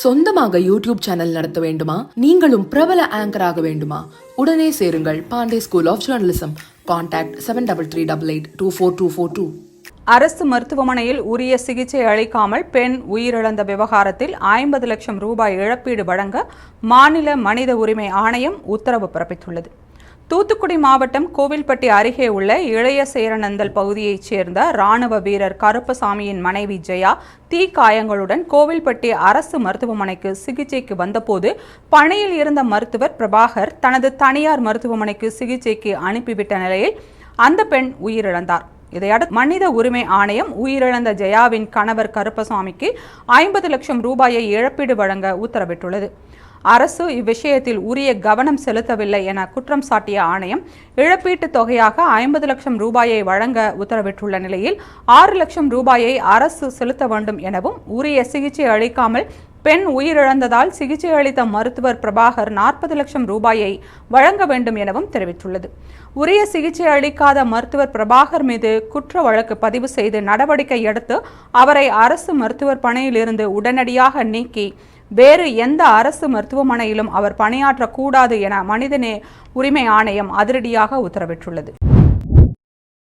சொந்தமாக YouTube channel நடத்த வேண்டுமா? நீங்களும் பிரபல ஆங்கராக வேண்டுமா? உடனே சேருங்கள் Pandey school of journalism contact seven double three double eight two four two four two அரசு மருத்துவமனையில் உரிய சிகிச்சை அளிக்காமல் பெண் உயிரிழந்த விவகாரத்தில் ஐம்பது லட்சம் ரூபாய் இழப்பீடு வழங்க மாநில மனித உரிமை ஆணையம் உத்தரவு பிறப்பித்துள்ளது. தூத்துக்குடி மாவட்டம் கோவில்பட்டி அருகே உள்ள இளைய சேரநந்தல் பகுதியைச் சேர்ந்த ராணுவ வீரர் கருப்பசாமியின் மனைவி ஜெயா தீ காயங்களுடன் கோவில்பட்டி அரசு மருத்துவமனைக்கு சிகிச்சைக்கு வந்தபோது பணியில் இருந்த மருத்துவர் பிரபாகர் தனது தனியார் மருத்துவமனைக்கு சிகிச்சைக்கு அனுப்பிவிட்ட நிலையில் அந்த பெண் உயிரிழந்தார். இதையடுத்து மனித உரிமை ஆணையம் உயிரிழந்த ஜெயாவின் கணவர் கருப்பசாமிக்கு ஐம்பது லட்சம் ரூபாயை இழப்பீடு வழங்க உத்தரவிட்டுள்ளது. அரசு இவ்விஷயத்தில் உரிய கவனம் செலுத்தவில்லை என குற்றம் சாட்டிய ஆணையம் இழப்பீட்டுத் தொகையாக ஐம்பது லட்சம் ரூபாயை வழங்க உத்தரவிட்டுள்ள நிலையில் ஆறு லட்சம் ரூபாயை அரசு செலுத்த வேண்டும் எனவும் உரிய சிகிச்சை அளிக்காமல் பெண் உயிரிழந்ததால் சிகிச்சை அளித்த மருத்துவர் பிரபாகர் நாற்பது லட்சம் ரூபாயை வழங்க வேண்டும் எனவும் தெரிவித்துள்ளது. உரிய சிகிச்சை அளிக்காத மருத்துவர் பிரபாகர் மீது குற்ற வழக்கு பதிவு செய்து நடவடிக்கை எடுத்து அவரை அரசு மருத்துவர் பணியிலிருந்து உடனடியாக நீக்கி வேறு எந்த அரசு மருத்துவமனையிலும் அவர் பணியாற்றக்கூடாது என மனிதநே உரிமை ஆணையம் அதிரடியாக உத்தரவிட்டுள்ளது.